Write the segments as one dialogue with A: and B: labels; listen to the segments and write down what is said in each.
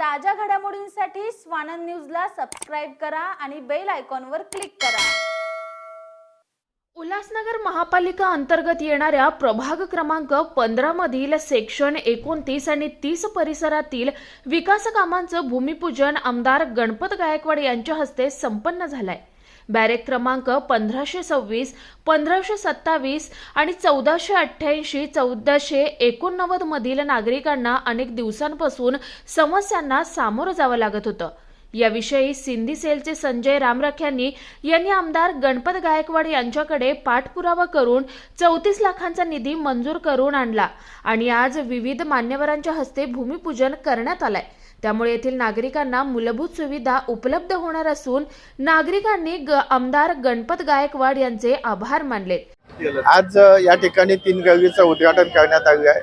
A: ताज्या घडामोडींसाठी स्वानंद न्यूजला सबस्क्राईब करा आणि बेल आयकॉनवर क्लिक करा.
B: उल्हासनगर महापालिका अंतर्गत येणाऱ्या प्रभाग क्रमांक पंधरा मधील सेक्शन एकोणतीस आणि तीस परिसरातील विकास कामांचं भूमिपूजन आमदार गणपत गायकवाड यांच्या हस्ते संपन्न झालंय. बॅरेक क्रमांक पंधराशे सव्वीस पंधराशे सत्तावीस आणि चौदाशे अठ्ठ्याऐंशी चौदाशे एकोणनव्वद मधील नागरिकांना अनेक दिवसांपासून समस्यांना सामोरं जावं लागत होतं. याविषयी सिंधी सेलचे संजय रामराख्यांनी यांनी आमदार गणपत गायकवाड यांच्याकडे पाठपुरावा करून चौतीस लाखांचा निधी मंजूर करून आणला आणि आज विविध मान्यवरांच्या हस्ते भूमिपूजन करण्यात आलंय. त्यामुळे येथील नागरिकांना मूलभूत सुविधा उपलब्ध होणार असून नागरिकांनी ग- आमदार गणपत गायकवाड यांचे आभार मानले.
C: आज या ठिकाणी तीन गल्लीचं उद्घाटन करण्यात आलं आहे.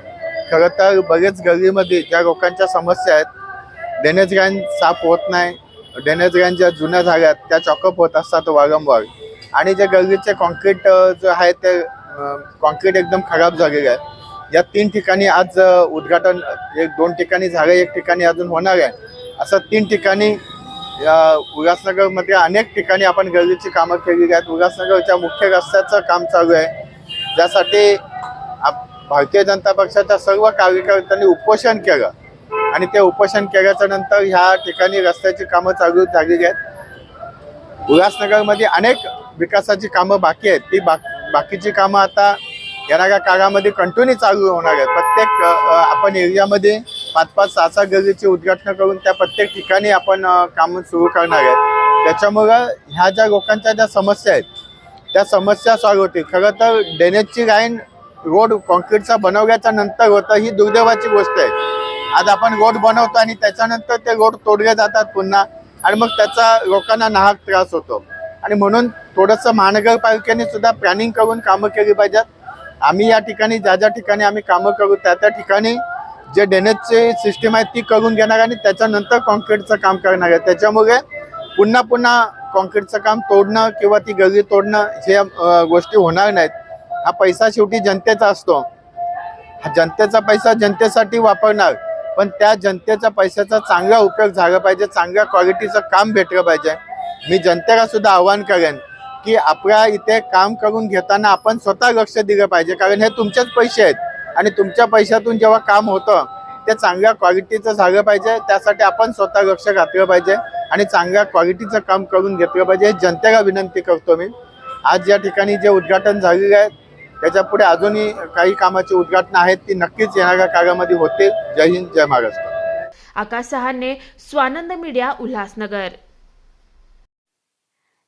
C: खरं तर बरेच गल्लीमध्ये ज्या लोकांच्या समस्या आहेत ड्रेनेज लाईन साफ होत नाही ड्रेनेज लाईन ज्या जुन्या झाल्यात त्या चॉकअप होत असतात वारंवार. आणि जे गल्लीचे कॉन्क्रीट जे आहे ते कॉन्क्रीट एकदम खराब झालेलं आहे. या तीन ठिकाणी आज उद्घाटन एक दोन ठिकाणी झालं एक ठिकाणी अजून होणार आहे. असं तीन ठिकाणी या उल्हासनगरमध्ये अनेक ठिकाणी आपण गरजेची कामं केलेली आहेत. उल्हासनगरच्या मुख्य रस्त्याचं काम चालू आहे. ज्यासाठी आप- भारतीय जनता पक्षाच्या सर्व कार्यकर्त्यांनी उपोषण केलं. आणि ते उपोषण केल्याच्यानंतर ह्या ठिकाणी रस्त्याची कामं चालू झालेली आहेत. उल्हासनगरमध्ये अनेक विकासाची कामं बाकी आहेत. ती बाकीची कामं आता येणाऱ्या काळामध्ये कंटिन्यू चालू होणार आहेत प्रत्येक आपण एरियामध्ये पाच पाच सहा सहा गल्लीची उद्घाटनं करून त्या प्रत्येक ठिकाणी आपण कामं सुरू करणार आहेत त्याच्यामुळं ह्या ज्या लोकांच्या ज्या समस्या आहेत त्या समस्या सॉल्व्ह होतील. खरं तर ड्रेनेजची लाईन रोड कॉन्क्रीटचा बनवल्याच्या नंतर होतं ही दुर्दैवाची गोष्ट आहे. आज आपण रोड बनवतो आणि त्याच्यानंतर ते रोड तोडले जातात पुन्हा. आणि मग त्याचा लोकांना नाहक त्रास होतो. आणि म्हणून थोडंसं महानगरपालिकेने सुद्धा प्लॅनिंग करून कामं केली पाहिजेत. आम्ही या ठिकाणी ज्या ज्या ठिकाणी आम्ही कामं करू त्या त्या ठिकाणी जे ड्रेनेजची सिस्टीम आहे ती करून घेणार आणि त्याच्यानंतर कॉन्क्रीटचं काम करणार आहे. त्याच्यामुळे पुन्हा पुन्हा कॉन्क्रीटचं काम तोडणं किंवा ती गल्ली तोडणं हे गोष्टी होणार नाहीत. हा पैसा शेवटी जनतेचा असतो. हा जनतेचा पैसा जनतेसाठी वापरणार पण त्या जनतेच्या पैशाचा चांगला उपयोग झाला पाहिजे चांगल्या क्वालिटीचं काम भेटलं पाहिजे. मी जनतेला सुद्धा आवाहन करेन की आपल्या इथे काम करून घेताना आपण स्वतः लक्ष दिलं पाहिजे. कारण हे तुमचेच पैसे आहेत. आणि तुमच्या पैशातून जेव्हा काम होतं ते चांगल्या क्वालिटीचं झालं पाहिजे. त्यासाठी आपण स्वतः लक्ष घातलं पाहिजे आणि चांगल्या क्वालिटीचं काम करून घेतलं पाहिजे. हे जनतेला विनंती करतो मी. आज या ठिकाणी जे उद्घाटन झालेलं आहे त्याच्या पुढे अजूनही काही कामाची उद्घाटनं आहेत ती नक्कीच येणाऱ्या काळामध्ये होते जय हिंद जय महाराष्ट्र.
B: आकाश सहाने स्वानंद मीडिया उल्हासनगर.